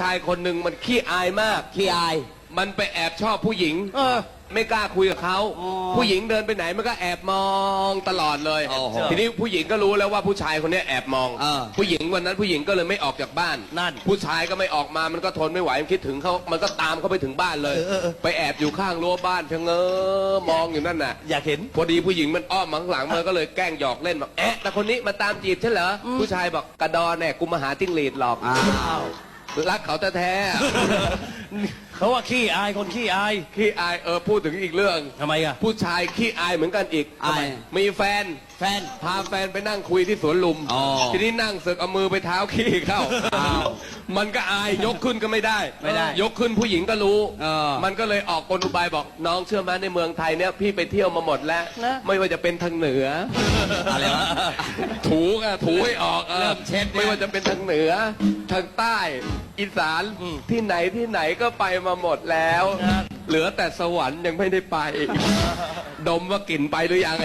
ชายคนหนึ่งมันขี้อายมาก ขี้อาย มันไปแอบชอบผู้หญิง เออ ไม่กล้าคุยกับเขา อ๋อผู้หญิงเดินไปไหนมันก็แอบมองตลอดเลย โอ้โหทีนี้ผู้หญิงก็รู้แล้วว่าผู้ชายคนนี้แอบมอง เออผู้หญิงวันนั้นผู้หญิงก็เลยไม่ออกจากบ้าน นั่น ผู้ชายก็ไม่ออกมา มันก็ทนไม่ไหว มันคิดถึงเขา มันก็ตามเขาไปถึงบ้านเลยเออเออเออไปแอบอยู่ข้างรั้วบ้านเชงเง้อมองอยู่นั่นน่ะ อยากเห็น พอดีผู้หญิงมันอ้อมมาข้างหลังมันก็เลยแกล้งหยอกเล่นบอกแอะแต่คนนี้มาตามจีบฉันเหรออผู้ชายบอกกระดอนแน่กูมาหาจิ้งหรีดหรอก อ้าว รักเขาแท้ๆเขาว่าขี้อายคนขี้อายขี้อายเออพูดถึงอีกเรื่อง ทำไมอะผู้ชายขี้อายเหมือนกันอีก อาย มีแฟน แฟน พาแฟนไปนั่งคุยที่สวนลุม อ๋อ ทีนี้นั่งเสึกเอามือไปเท้าขี้เข้าอ้าวมันก็อายยกขึ้นก็ไม่ได้ ไม่ได้ยกขึ้นผู้หญิงก็รู้ เออ มันก็เลยออกกลอุบายบอกน้องเชื่อไหมในเมืองไทยเนี่ยพี่ไปเที่ยวมาหมดแล้วนะไม่ว่าจะเป็นทางเหนือ อะไรวะ ถูอะถูให้ออกออเริ่มเช็ดเนี่ย ไม่ว่าจะเป็นทางเหนือ ทางใต้ อีสานที่ไหนที่ไหนก็ไปมาหมดแล้วครับเหลือแต่สวรรค์ยังไม่ได้ไป ดมว่ากลิ่นไปหรือยังไง